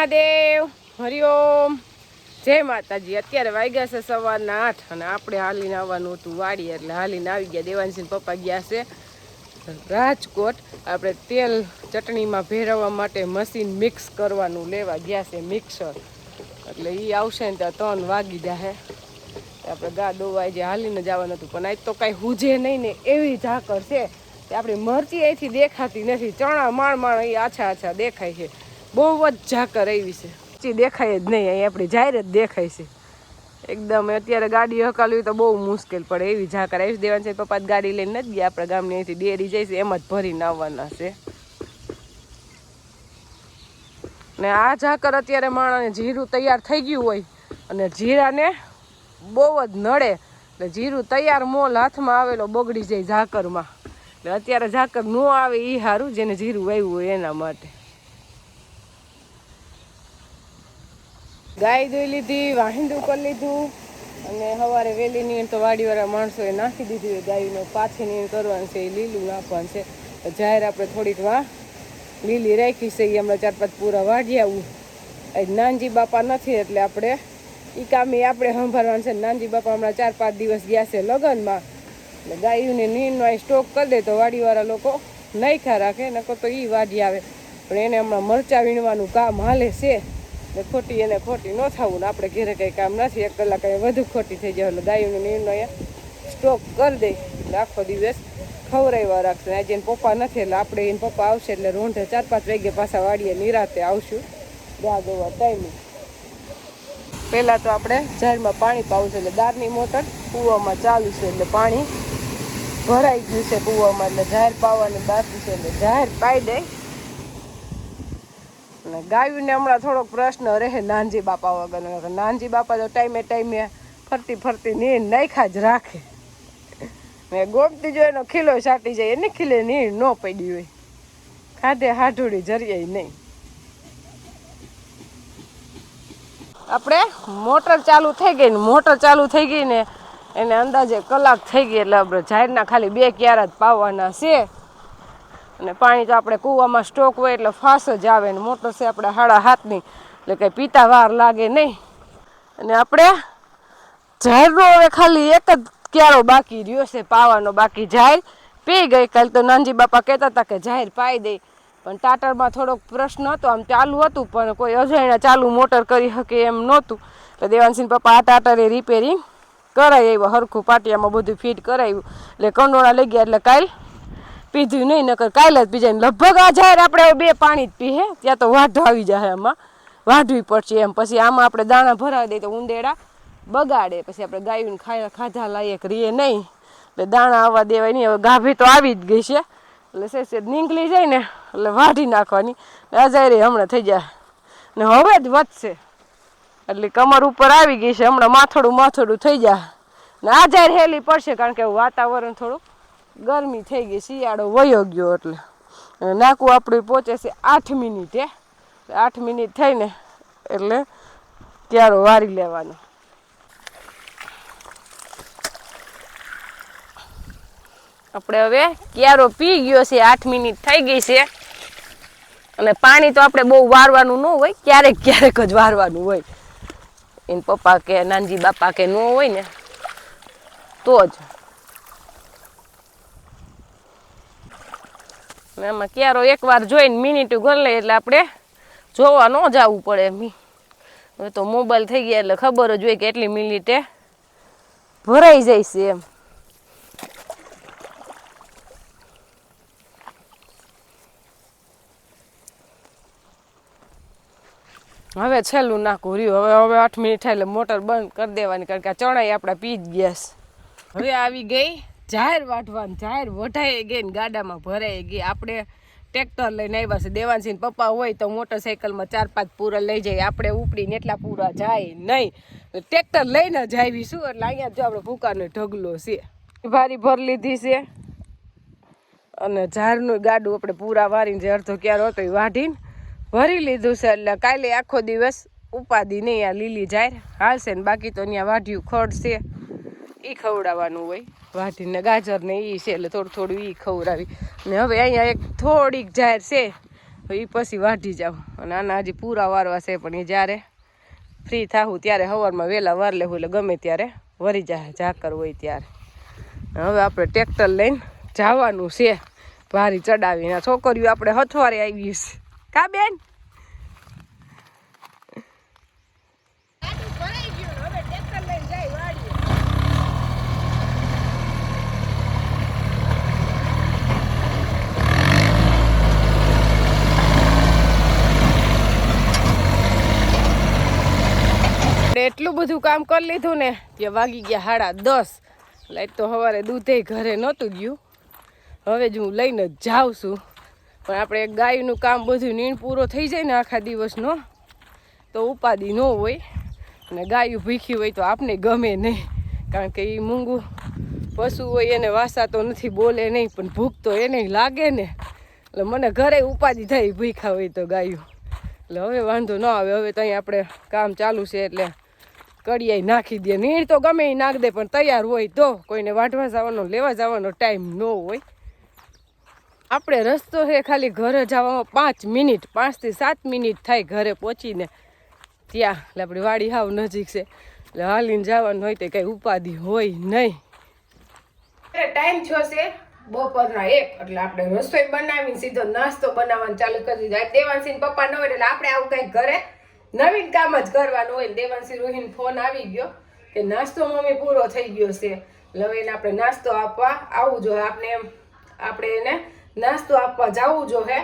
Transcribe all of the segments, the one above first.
મહાદેવ, હરિઓમ. જય માતાજી. અત્યારે વાગ્યા છે સવારના આઠ અને આપણે હાલીને આવવાનું હતું વાડી એટલે હાલીને આવી ગયા. દેવાંશી પપ્પા ગયા છે રાજકોટ. આપણે તેલ ચટણીમાં ભેરવવા માટે મશીન મિક્સ કરવાનું લેવા ગયા છે મિક્સર. એટલે એ આવશે ને ત્યાં ત્રણ વાગી જાહે. આપણે ગા દોવાય જે હાલીને જવાનું હતું. પણ આજ તો કાંઈ હુજે નહીં ને એવી ઝાકર છે આપણી મરચી અહીંથી દેખાતી નથી. ચણા માણ માણ અહીં આછા આછા દેખાય છે. બહુ જ ઝાકર આવી છે. મરચી દેખાય જ નહીં, અહીં આપણી જાહેર જ દેખાય છે. એકદમ અત્યારે ગાડી હકાલવી તો બહુ મુશ્કેલ પડે એવી ઝાકર. આવી દેવાની છે પપ્પા ગાડી લઈને નથી ગયા આપણા ગામની, અહીંથી ડેરી જઈશ એમ જ ભરીને આવવાના છે. ને આ ઝાકર અત્યારે માણસને જીરું તૈયાર થઈ ગયું હોય અને જીરાને બહુ જ નડે. એટલે જીરું તૈયાર મોલ હાથમાં આવેલો બગડી જાય ઝાકરમાં. એટલે અત્યારે ઝાકર ન આવે એ સારું જેને જીરું વાવ્યું હોય એના માટે. ગાય ધોઈ લીધી વાહિંદું કરી લીધું. અને સવારે વહેલી નીણ તો વાડીવાળા માણસોએ નાખી દીધી હોય, ગાયનો પાછી નીણ કરવાનું છે, એ લીલું નાખવાનું છે. જાહેર આપણે થોડીક વાહ લીલી રાખી છે એ હમણાં ચાર પાંચ પૂરા વાઢી આવું નાનજી બાપા નથી એટલે આપણે એ કામ આપણે સંભાળવાનું છે. નાનજી બાપા હમણાં ચાર પાંચ દિવસ ગયા છે લગ્નમાં. એટલે ગાયોને નીરનો અહીં સ્ટોક કરી દે તો વાડીવાળા લોકો નાખ્યા રાખે નકો તો એ વાડી આવે. પણ એને હમણાં મરચા વીણવાનું કામ હાલે છે. ને ખોટી એને ખોટી ન થવું ને આપણે ઘેરે કંઈ કામ નથી. એક કલાક કંઈ વધુ ખોટી થઈ જાય. એટલે ગાયોનો નીરનો અહીંયા સ્ટોક કરી દે. એટલે આખો દિવસ ખવરાવ્યા રાખશે. આજે એને પપ્પા નથી, એટલે આપણે એને પપ્પા આવશે એટલે રોંઢે ચાર પાંચ વાગ્યા પાછા વાડીએ નિરાતે આવશું. ગા દોવા ટાઈમે. પહેલાં તો આપણે ઝાડમાં પાણી પાવું છે. એટલે દારની મોટર કૂવામાં ચાલુ છે. એટલે પાણી ભરાઈ ગયું છે કૂવામાં. એટલે ઝાડ પાવાની બાકી છે. એટલે ઝાડ પાઈ દે. અને ગાયુંને હમણાં થોડોક પ્રશ્ન રહે નાનજી બાપા વગરનો. નાનજી બાપા તો ટાઈમે ટાઈમે ફરતી ફરતી નીર નાખ્યા જ રાખે. ને ગોમતી જો એનો ખીલો સાટી જાય, એને ખીલે નીર ન પડી હોય. ખાધે હાઢોડી જરીએ નહીં. આપણે મોટર ચાલુ થઈ ગઈ ને, મોટર ચાલુ થઈ ગઈ ને, એને અંદાજે કલાક થઈ ગઈ એટલે આપણે ઝાડના ખાલી બે ક્યારા જ પાવાના છે. અને પાણી તો આપણે કૂવામાં સ્ટોક હોય એટલે ફાસ જ આવે ને મોટર છે આપણે હાડા હાથની. એટલે કંઈ પીતા વાર લાગે નહીં. અને આપણે ઝાડનો હવે ખાલી એક જ ક્યારો બાકી રહ્યો છે, પાવાનો બાકી ઝાડ પી ગઈ કાલે તો નાનજી બાપા કહેતા હતા કે ઝાડ પાઈ દે. પણ ટાટરમાં થોડોક પ્રશ્ન હતો, આમ ચાલુ હતું, પણ કોઈ અજાણ્યા ચાલુ મોટર કરી શકે એમ નહોતું. એટલે દેવાનસિંહ પપ્પા આ ટાટરે રિપેરિંગ કરાવી આવ્યો. હરખું પાટિયામાં બધું ફિટ કરાવ્યું. એટલે કંડોળા લઈ ગયા એટલે કાલ પીધું નહીં, નકર કાલે જ પીજાય. લગભગ આ જાહેર આપણે બે પાણી જ પીએ ત્યાં તો વાઢો આવી જાય એમાં વાઢવી પડશે એમ. પછી આમાં આપણે દાણા ભરાવી દઈએ તો ઉંદેડા બગાડે. પછી આપણે ગાયું ખાય, ખાધા લાયક રહીએ નહીં. એટલે દાણા આવવા દેવાય નહીં. હવે ગાભી તો આવી જ ગઈ છે. એટલે સે સે નીકળી જાય ને, એટલે વાઢી નાખવાની. અજાયરે હમણાં થઈ જાય. ને હવે જ વધશે. એટલે કમર ઉપર આવી ગઈ છે. હમણાં માથોડું માથોડું થઈ જાય. ને આ જાહેર હેલી પડશે કારણ કે વાતાવરણ થોડું ગરમી થઈ ગઈ, શિયાળો વયો ગયો એટલે. નાકું આપણું પહોંચે છે આઠ મિનિટે આઠ મિનિટ થઈને એટલે ક્યારો વારી લેવાનો. આપણે હવે ક્યારો પી ગયો છે, આઠ મિનિટ થઈ ગઈ છે. અને પાણી તો આપણે બહુ વારવાનું ન હોય, ક્યારેક ક્યારેક જ વારવાનું હોય. એને પપ્પા કે, નાનજી બાપા કે ન હોય ને, તો જ. ને આમાં ક્યારો એકવાર જોઈને મિનિટ ગણ લઈએ એટલે આપણે જોવા ન જવું પડે એમ. હવે તો મોબાઈલ થઈ ગયા એટલે ખબર જ હોય કે એટલી મિનિટે ભરાઈ જાય છે એમ. હવે છેલ્લું નાખું રહ્યું. હવે હવે આઠ મિનિટ થાય એટલે મોટર બંધ કરી દેવાની કારણ કે આ ચણાઈ આપણા પી જ ગયા હવે આવી ગઈ. જાહેર વાટવાની, જાહેર વઢાઈ ગઈ ને ગાડામાં ભરાઈ ગઈ. આપણે ટ્રેક્ટર લઈને આવ્યા છે દેવાનસિંહ પપ્પા હોય તો મોટરસાઇકલમાં ચાર પાંચ પૂરા લઈ જાય. આપણે ઉપડીને એટલા પૂરા જાય નહીં. ટ્રેક્ટર લઈને જ આવીશું. એટલે અહીંયા જો આપણે ભૂકાનો ઢગલો છે. ભારી ભર લીધી છે. અને ઝાડનું ગાડું આપણે પૂરા વારીને જે અડધો ક્યારો હતો એ વાઢીને ભરી લીધું છે. એટલે કાલે આખો દિવસ ઉપાદી નહીં આ લીલી જાહેર હાલશે ને બાકી તો અહીંયા વાઢ્યું ખડ છે. એ ખવડાવવાનું હોય. વાઢીને ગાજર ને એ છે એટલે થોડું થોડું એ ખવડાવી. ને હવે અહીંયા એક થોડીક જાહેર છે એ પછી વાઢી જાઉં. અને આના હજી પૂરા વારવા છે, પણ એ જ્યારે ફ્રી થાવું ત્યારે સવારમાં વહેલા વાર લેવું એટલે ગમે ત્યારે વરી જાય ઝાકર હોય ત્યારે. હવે આપણે ટ્રેક્ટર લઈને જવાનું છે, ભારી ચડાવીને. છોકરીઓ આપણે હથવારે આવી છે કા બેન આપણે એટલું બધું કામ કરી લીધું ને ત્યાં વાગી ગયા સાડા દસ. લાઈટ તો સવારે દૂધે ઘરે નહોતું ગયું. હવે જ હું લઈને જ જાઉં છું. પણ આપણે ગાયનું કામ બધું નીણ પૂરો થઈ જાય ને આખા દિવસનો, તો ઉપાધિ ન હોય. અને ગાયું ભીખી હોય તો આપને ગમે નહીં. કારણ કે એ મૂંગું પશુ હોય એને વાસા તો નથી, બોલે નહીં, પણ ભૂખ તો એને લાગે ને. એટલે મને ઘરે ઉપાધિ થાય ભીખા હોય તો ગાયું. એટલે હવે વાંધો ન આવે, હવે તો અહીં આપણે કામ ચાલુ છે એટલે કડિયાઈ નાખી દે. નીર તો ગમે એ નાખ દે, પણ તૈયાર હોય તો. કોઈને વાઢવા જવાનો, લેવા જવાનો ટાઈમ ન હોય. આપણે રસ્તો છે, ખાલી ઘરે જવામાં પાંચ મિનિટ પાંચથી સાત મિનિટ થાય ઘરે પહોંચીને. ત્યાં, એટલે આપણી વાડી હાવ નજીક છે. એટલે હાલીને જવાનું હોય તો કંઈ ઉપાધિ હોય નહીં. ટાઈમ છો છે બપોરના એક, એટલે આપણે રસોઈ બનાવીને સીધો નાસ્તો બનાવવાનું ચાલુ કરી દીધો. દેવાંશી પપ્પા ન હોય એટલે આપણે આવું કંઈક ઘરે નવીન કામ જ કરવાનું હોય દેવાંશી રોહિન ફોન આવી ગયો કે નાસ્તો મમ્મી પૂરો થઈ ગયો છે. એને આપણે નાસ્તો આપવા આવવું જોઈએ આપણે એમ, આપણે એને નાસ્તો આપવા જવું જોઈએ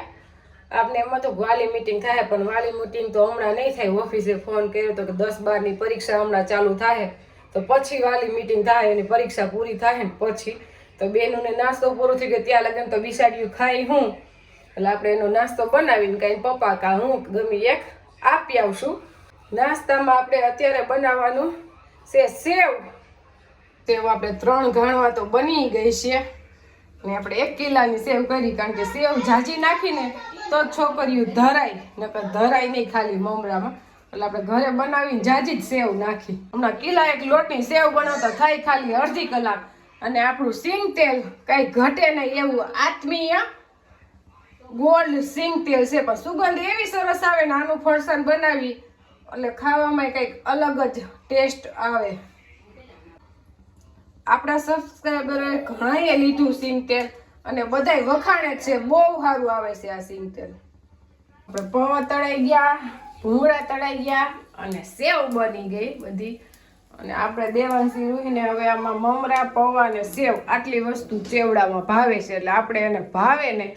આપને એમાં તો વાલી મીટિંગ થાય પણ વાલી મીટિંગ તો હમણાં નહીં થાય. ઓફિસે ફોન કર્યો તો કે દસ બારની પરીક્ષા હમણાં ચાલુ થાય. તો પછી વાલી મીટિંગ થાય, એની પરીક્ષા પૂરી થાય ને પછી. તો બેનોને નાસ્તો પૂરો થઈ ગયો, ત્યાં લગન તો બિસાડ્યું ખાઈ હું. એટલે આપણે એનો નાસ્તો બનાવીને કાંઈ પપ્પા કા હું ગમે એક. આપી આવશું નાસ્તામાં આપણે અત્યારે બનાવવાનું છે સેવ. સેવ આપણે ત્રણ ઘણવા તો બની ગઈ છે. ને આપણે એક કિલ્લાની સેવ કરી, કારણ કે સેવ જાજી નાખીને તો છોકરીઓ ધરાય, નકર ધરાય નહીં ખાલી મમરામાં. એટલે આપણે ઘરે બનાવીને જાજી જ સેવ નાખી. હમણાં કિલ્લા એક લોટની સેવ બનાવતા થાય ખાલી અડધી કલાક. અને આપણું સિંગ તેલ કંઈ ઘટે નહીં એવું આત્મીય ગોલ્ડ સિંગ, તેલ છે, પણ સુગંધ એવી સરસ આવે ને આનું ફરસાણ બનાવી એટલે ખાવામાં કંઈક અલગ જ ટેસ્ટ આવે. આપણા સબસ્ક્રાઈબરે ઘણાએ લીધું સિંગ તેલ અને બધાય વખાણે છે, બહુ સારું આવે છે આ સિંગ તેલ. આપણે પવા તળાઈ ગયા, ભૂંગળા તળાઈ ગયા અને સેવ બની ગઈ બધી. અને આપણે દેવાંશી રૂહીને હવે આમાં મમરા, પૌવા અને સેવ આટલી વસ્તુ ચેવડામાં ભાવે છે, એટલે આપણે એને ભાવે ને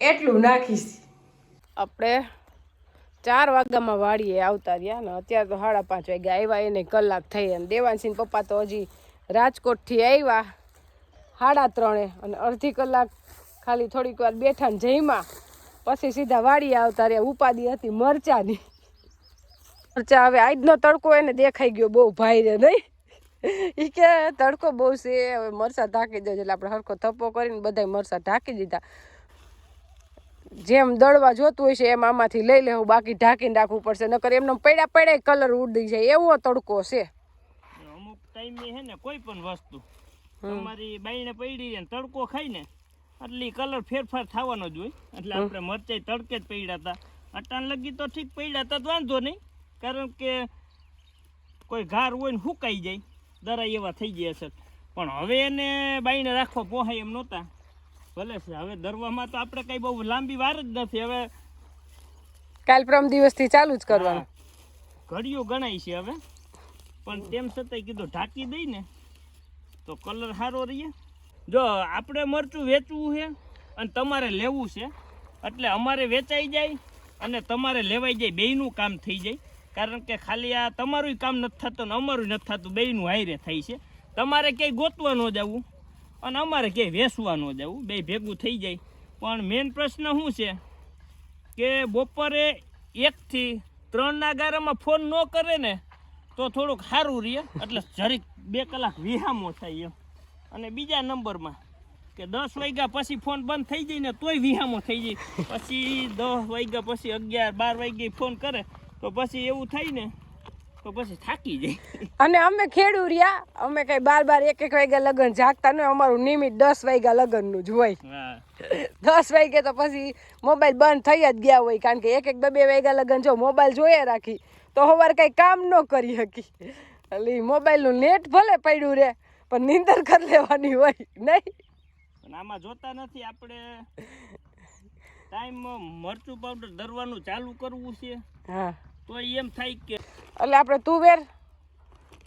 એટલું નાખીશ. આપણે ચાર વાગ્યામાં વાડીએ આવતા રહ્યા ને અત્યારે તો સાડા પાંચ વાગ્યા આવ્યા, એને કલાક થઈ અને દેવાનસિંહ પપ્પા તો હજી રાજકોટથી આવ્યા સાડા ત્રણે અને અડધી કલાક ખાલી થોડીક વાર બેઠા ને જઈમાં પછી સીધા વાડીએ આવતા રહ્યા. ઉપાદી હતી મરચાની. મરચા હવે આજનો તડકો એને દેખાઈ ગયો બહુ ભાઈ રે નહીં. એ કે તડકો બહુ છે, હવે મરસા ઢાંકી દેજો એટલે આપણે હરખો થપ્પો કરીને બધાય મરસા ઢાંકી દીધા. જેમ દળવા જોતું હોય છે એમ આમાંથી લઈ લેવું બાકી ઢાંકીને રાખવું પડશે. નકર એમને પડ્યા પડે કલર ઉડી જાય. એવો તડકો છે. અમુક ટાઈમે છે ને કોઈ પણ વસ્તુ. તમારી બાઈને પડી ને તડકો ખાઈ ને એટલે કલર ફેરફાર થવાનો જ હોય. એટલે આપણે મરચાઈ તડકે જ પડ્યા હતા અટાણ લગી તો ઠીક પડ્યા હતા વાંધો નહીં. કારણ કે કોઈ ઘાર હોય ને સુકાઈ જાય. દરાય એવા થઈ ગયા છે. પણ હવે એને બાઈને રાખવા પોહાય એમ નહોતા. ભલે છે. હવે દરવામાં તો આપણે કઈ બહુ લાંબી વાર જ નથી. હવે કાલ પ્રમ દિવસથી ચાલુ જ કરવાનું. ઘડીઓ ગણાય છે હવે. પણ તેમ છતાંય કીધું ઢાંકી દઈ ને તો કલર સારો રહીએ. જો આપણે મરચું વેચવું છે અને તમારે લેવું છે. એટલે અમારે વેચાઈ જાય અને તમારે લેવાઈ જાય. બેયનું કામ થઈ જાય. કારણ કે ખાલી આ તમારું કામ નથી થતું ને અમારું નથી થતું. બેયનું હાઈરે થાય છે. તમારે ક્યાંય ગોતવા ન જવું. અને અમારે ક્યાંય વેસવા ન જવું, બે ભેગું થઈ જાય. પણ મેઇન પ્રશ્ન શું છે કે બપોરે એકથી ત્રણના ગારામાં ફોન ન કરે ને, તો થોડુંક સારું રહે. એટલે જરીક બે કલાક વિહામો થાય એમ. અને બીજા નંબરમાં કે દસ વાગ્યા પછી ફોન બંધ થઈ જાય ને, તોય વિહામો થઈ જાય. પછી દસ વાગ્યા પછી અગિયાર, બાર વાગ્યે ફોન કરે, તો પછી એવું થાય ને તો પછી થાકી જાય. અને અમે ખેડૂ રહ્યા. અમે કઈ બાર બાર એક એક વાગ્યા લગન જાગતા નહીં અમારું નિમિત દસ વાગ્યા લગનનું જ હોય. દસ વાગે તો પછી મોબાઈલ બંધ થઈ જ ગયા હોય. કારણ કે એક એક બે બે વાગ્યા લગન જો મોબાઈલ જોઈએ રાખી તો હવાર કઈ કામ ન કરી શકી એટલે મોબાઈલનું નેટ ભલે પડ્યું રે પણ નીંદર કરી લેવાની હોય. નહીં. પણ આમાં જોતા નથી આપણે. ટાઈમ મરચું પાવડર દરવાનું ચાલુ કરવું છે. હા. તો એમ થાય કે એટલે આપણે તુવેર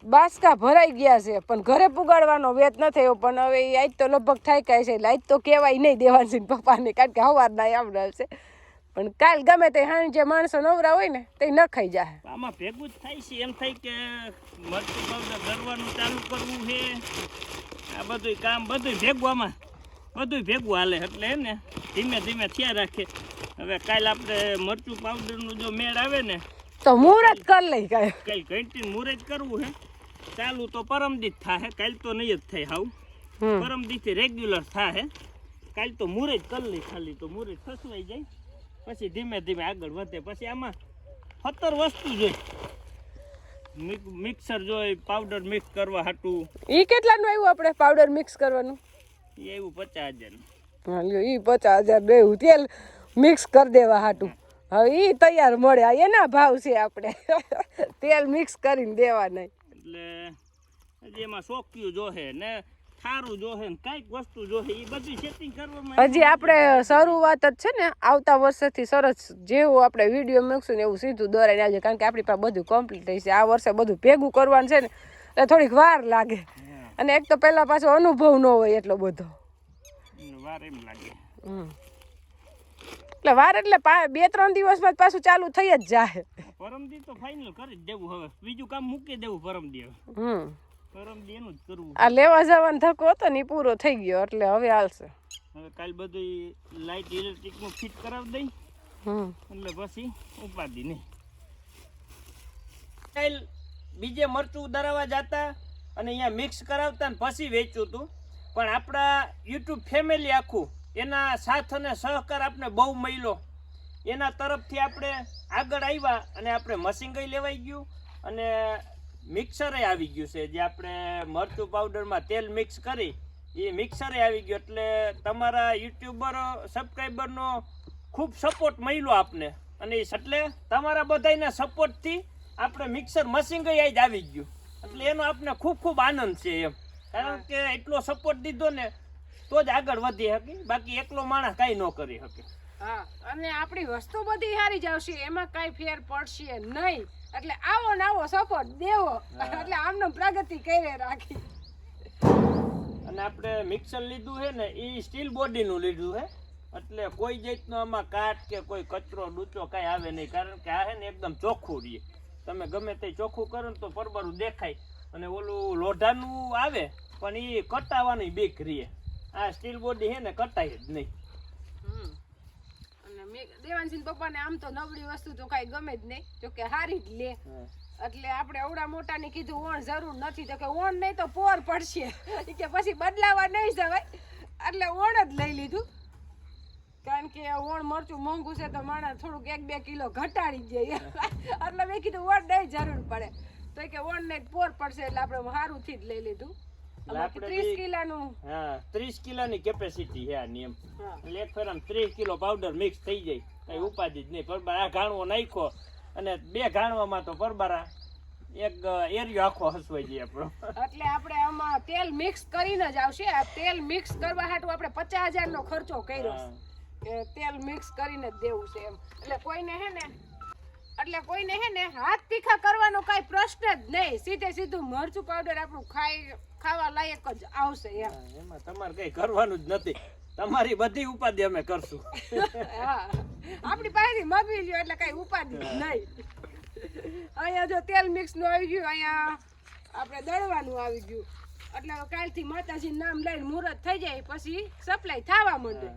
બાસકા ભરાઈ ગયા છે પણ ઘરે પુગાડવાનો વેત ન થયો. પણ હવે એ આજ તો લગભગ થાય કાંઈ છે આજ તો કહેવાય નહીં દેવાનસિંહ પપ્પાને કારણ કે સવારના આવડે છે. પણ કાલ ગમે તે હાણ જે માણસો નવરા હોય ને તે ન ખાઈ જાય આમાં ભેગું જ થાય છે એમ થાય કે મરચું પાવડર ગરવાનું ચાલુ કરવું છે. આ બધું કામ બધું ભેગું આમાં બધું ભેગું હાલે એટલે હે ને ધીમે ધીમે થયા રાખે. હવે કાલ આપણે મરચું પાવડરનું જો મેળ આવે ને તો મુહૂર્ત કરી લઈ કાંઈ કઈ ઘંટી મુહૂર્ત કરવું હે? ચાલુ તો પરમદીત થાય કાલ તો નહીં જ થાય હાવ. પરમદીથી રેગ્યુલર થાય કાલ તો મુહૂર્ત કરી લઈ ખાલી તો મુહૂર્ત ફસવાઈ જાય. પછી ધીમે ધીમે આગળ વધે. પછી આમાં સત્તર વસ્તુ જોઈ. મિક- મિક્સર જોઈ પાવડર મિક્સ કરવા હાટું. ઈ કેટલાનું આવ્યું આપણે પાવડર મિક્સ કરવાનું? એ આવ્યું પચાસ હજાર હા ઈ પચાસ હજાર બે તેલ મિક્સ કરી દેવા હાટું. હવે એ તૈયાર મળે. એના ભાવ છે આપણે. તેલ મિક્સ કરીને દેવા નહીં એટલે હજી એમાં સોક્યું જોહે ને સારું જોહે ને કાંઈક વસ્તુ જોહે એ બધી સેટિંગ કરવામાં હજી આપણે શરૂઆત જ છે ને આવતા વર્ષેથી સરસ જેવું આપણે વીડિયો મૂકશું ને એવું સીધું દોરાઈને આવજે કારણ કે આપણી પાસે બધું કમ્પ્લીટ થઈ છે. આ વર્ષે બધું ભેગું કરવાનું છે ને એટલે થોડીક વાર લાગે. અને એક તો પહેલાં પાછો અનુભવ ન હોય એટલો બધો. વાર એમ લાગે. હમ. એટલે વાર એટલે બે ત્રણ દિવસમાં પાછું ચાલુ થઈ જ જાય. પરમદી તો ફાઇનલ કરી જ દેવું હવે. બીજું કામ મૂકી દેવું પરમદી હવે. હમ. પરમદી એનું જ કરવું. આ લેવા જવાનો ધક્કો હતો ને પૂરો થઈ ગયો એટલે હવે હાલશે. હવે કાલ બધું લાઇટ ઇલેક્ટ્રિકનું ફિટ કરાવી દઈ. હમ. એટલે પછી ઉપાધી નહીં. કાલ બીજે મરચું દરાવા જતા અને અહીંયા મિક્સ કરાવતા ને પછી વેચ્યું હતું પણ આપણા યુટ્યુબ ફેમિલી આખું એના સાથ અને સહકાર આપણે બહુ મળ્યો. એના તરફથી આપણે આગળ આવ્યા અને આપણે મશીનગઈ લેવાઈ ગયું અને મિક્સરે આવી ગયું છે. જે આપણે મરચું પાવડરમાં તેલ મિક્સ કરી, એ મિક્સરે આવી ગયું. એટલે તમારા યુટ્યુબર, સબસ્ક્રાઈબરનો ખૂબ સપોર્ટ મળ્યો આપને. અને એટલે તમારા બધાના સપોર્ટથી આપણે મિક્સર મશીનગઈ જ આવી ગયું. એટલે એનો આપણે ખૂબ ખૂબ આનંદ છે એમ. કારણ કે એટલો સપોર્ટ દીધો ને તો જ આગળ વધી શકે બાકી એકલો માણસ કાંઈ ન કરી શકે હા અને આપણી વસ્તુ બધી સારી જાવશે એમાં કઈ ફેર પડશે નહીં. એટલે આવો ને આવો સપોર્ટ દેવો. એટલે આમનો પ્રગતિ કરે રાખી. અને આપણે મિક્સર લીધું છે ને એ સ્ટીલ બોડીનું લીધું છે. એટલે કોઈ જાતનો આમાં કાટ કે કોઈ કચરો ડૂચો કાંઈ આવે નહીં. કારણ કે આ છે ને એકદમ ચોખ્ખું રહે. તમે ગમે તે ચોખ્ખું કરો ને તો પરબરું દેખાય. અને ઓલું લોઢાનું આવે પણ એ કટાવાની બીક રહે. આ સ્ટીલ બોડી હે ને કટાય જ નહીં. અને મેં દેવાનસિંહ પપ્પાને આમ તો નબળી વસ્તુ તો કાંઈ ગમે જ નહીં. જો કે હારી જ લે. એટલે આપણે અવડા મોટાને કીધું ઓણ જરૂર નથી. તો કે ઓણ નહીં તો પોર પડશે. કે પછી બદલાવા નહીં જવાય. એટલે ઓણ જ લઈ લીધું. કારણ કે ઓણ મરચું મોંઘું છે તો માણસ થોડુંક એક બે કિલો ઘટાડી જાય. એટલે મેં કીધું ઓણ નહીં જરૂર પડે. તો કે ઓણ નહીં પોર પડશે. એટલે આપણે સારું થી જ લઈ લીધું. ત્રીસ કિલાનું. હા ત્રીસ કિલોની કેપેસિટી છે આની એમ. એટલે એક ફેરામ ત્રીસ કિલો પાવડર મિક્સ થઈ જાય. કઈ ઉપાધિ જ નહીં. પરબાર આ ઘાણવો નાખ્યો અને બે ઘાણવામાં તો પરબારા એક એરિયો આખો હસવાઈ જાય આપણો. એટલે આપણે આમાં તેલ મિક્સ કરીને જ આવશે. આ તેલ મિક્સ કરવા હાટુ આપણે પચાસ હજાર નો ખર્ચો કર્યો તેલ મિક્સ કરીને જ દેવું છે એમ. એટલે કોઈને હે ને એટલે કોઈને હે ને હાથ તીખા કરવાનો કાંઈ પ્રશ્ન જ નહીં. સીધે સીધું મરચું પાવડર આપણું ખાઈ ખાવા લાયક જ આવશે એમ. એમાં તમારે કઈ કરવાનું જ નથી. તમારી બધી ઉપાધિ અમે કરશું. હા. આપણી પાસેથી મગવી લ્યો એટલે કાંઈ ઉપાધિ જ નહીં. અહીંયા જો તેલ મિક્સનું આવી ગયું અહીંયા આપણે દળવાનું આવી ગયું. એટલે કાલથી માતાજી નામ લઈને મુહૂર્ત થઈ જાય પછી સપ્લાય થવા માંડે.